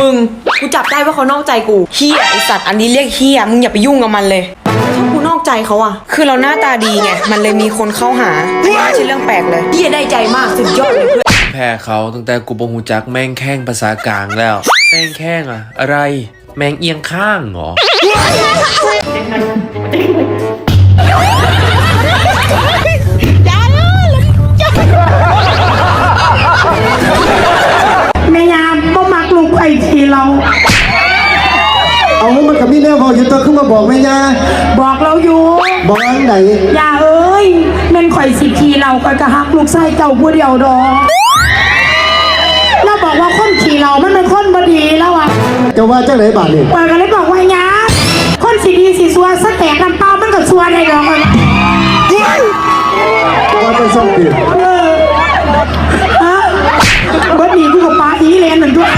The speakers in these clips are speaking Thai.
มึงกูจับได้ว่าเขานอกใจกูเฮียไอสัตว์อันนี้เรียกเฮียมึงอย่าไปยุ่งกับมันเลยถ้ากูนอกใจเขาอะคือเราหน้าตาดีไงมันเลยมีคนเข้าหาไม่ใช่เรื่องแปลกเลยเฮียได้ใจมากสุดยอดเลยเพื่อนแพ้เขาตั้งแต่กูบงหูจักแม่งแข้งภาษากลางแล้ว แม่งแข้งอะอะไร แมงเอียงข้างเหรอ เรา เอามันกับมีแนวบอกอยู่ตัวขึ้นมาบอกแม่ย่าบอกเราอยู่บอกอันไหนอย่าเอ้ยแม่นข่อยสิทีเราก็กะฮักลูกไส้เจ้าผู้เดียวดอกเราบอกว่าคนขี่เรามันเป็นคนบดีแล้วอะจะว่าเจ้าไหนบาทนี่เปิดกันเลยบอกว่าหยาคนสิดีสิซัวสแตกน้ำเปล่ามันก็ซัวได้ดอกมันจะว่าเป็นส้มติดเออฮะเบิดหนีกูกับปลาอีเลนนั่นด้วย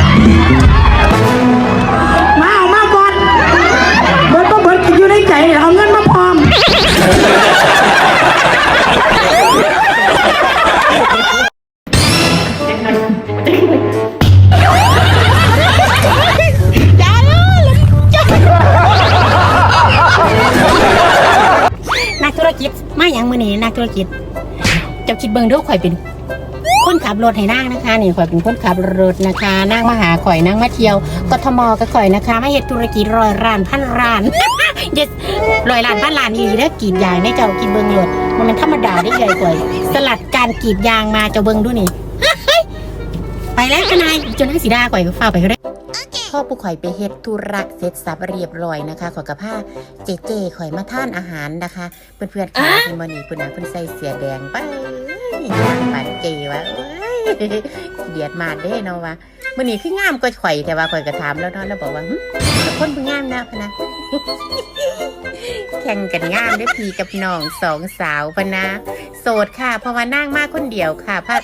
มาอย่างมือนี้นักธุรกิจเจ้าคิดเบิ่งเดูข่อยเป็นคนขับรถให้นางนะคะนี่ข่อยเป็นคนขับรถนะคะนางมาหาข่อยนางมาเที่ยวกทมก็ข่อยนะคะมาเฮ็ดธุรกิจร้อยล้านพันล้านเด็ดร้อยล้านพันล้านอีหลีเด้อกีดยางในเจ้าคิดเบิ่งรถมันเป็นธรรมดาได้ใหญ่ข่อย สลัดการกีดยางมาเจ้าเบิ่งดูนี่ไปแล้วนายจนให้สีดาข่อยก็ฟ้าไปก็ได้ พ่อปู่ข่อยไปเฮ็ดธุระเสร็จสับเรียบร้อยนะคะขอยกับผ้าเจเจข่อยมาท่านอาหารนะคะ เพื่อนๆค่ะคุณมอนี่คุณนะคุณใส่เสียแดงไปปานเจวะเดียดมาดเด้เนาะวะมันอนี้คืองามก็ข่อยแต่ว่าข่อยก็ถามแล้วเนาะแล้วบอกว่าคนผู้งามนะพนะ แข่งกันงามเด้วยพี่กับน้องสองสาวพะนะ โสดค่ะ เพราะว่านั่งมากคนเดียวค่ะพระ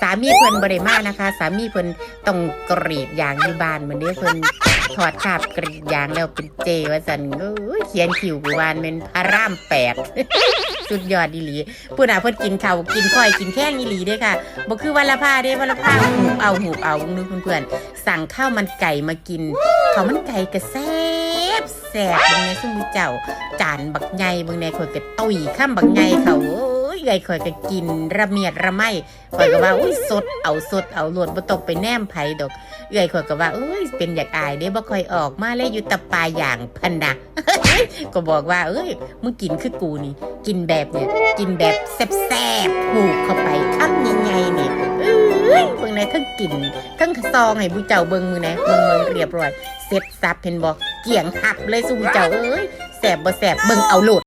สามีเพิ่นบริมานะคะ สามีเพิ่นต้องกรีดยางอยู่บ้านเหมือนเด้เพิ่นถอดคราบกรีดยางแล้วเป็นเจว่าสันเขียนคิวกวานเป็นพระรามแปดสุดยอดอีหลีผู้น่ะเพิ่นกินข้าวกินข้อยกินแค่งอีหลีด้อค่ะบ่คือวันละผ้าเด้วันละผ้าหูเอาหูเอานึกเพื่อนๆสั่งข้าวมันไก่มากินข้าวมันไก่ก็แซ่ บแซ่บเบิ่งในซึ่งมูเจ้า จานบักใหญ่เบิ่งในข่อยก็ตุยข้ามบักใหญ่เขาโอ้ยไงข่อยก็กินระเมียดระไมข่อยก็ว่าอุ้ยสดเอาสดเอาโลดบ่ตกไปแนมไผดอกเอ้ยข่อยก็ว่าเอ้ยเป็นอยากอายเด้บ่ค่อยออกมาเลยอยู่ตะปลายอย่างพันนะก็บอกว่า เอ้ยมึงกินคือกูนี่ กินแบบเนี่ยกินแบบแซ่บๆผูกเข้าไปข้ามใหญ่ๆนี่เอ้ยเบิ่งในทั้งกินทั้งซองให้ผู้เจ้าเบิ่งมือนะเบิ่งเบิ่งเรียบร้อยเสร็จสับเห็นบอก เกี่ยงหับเลยสุ่มเจ้าเอ้ยแสบบ่แสบเบิ่งเอาโหลด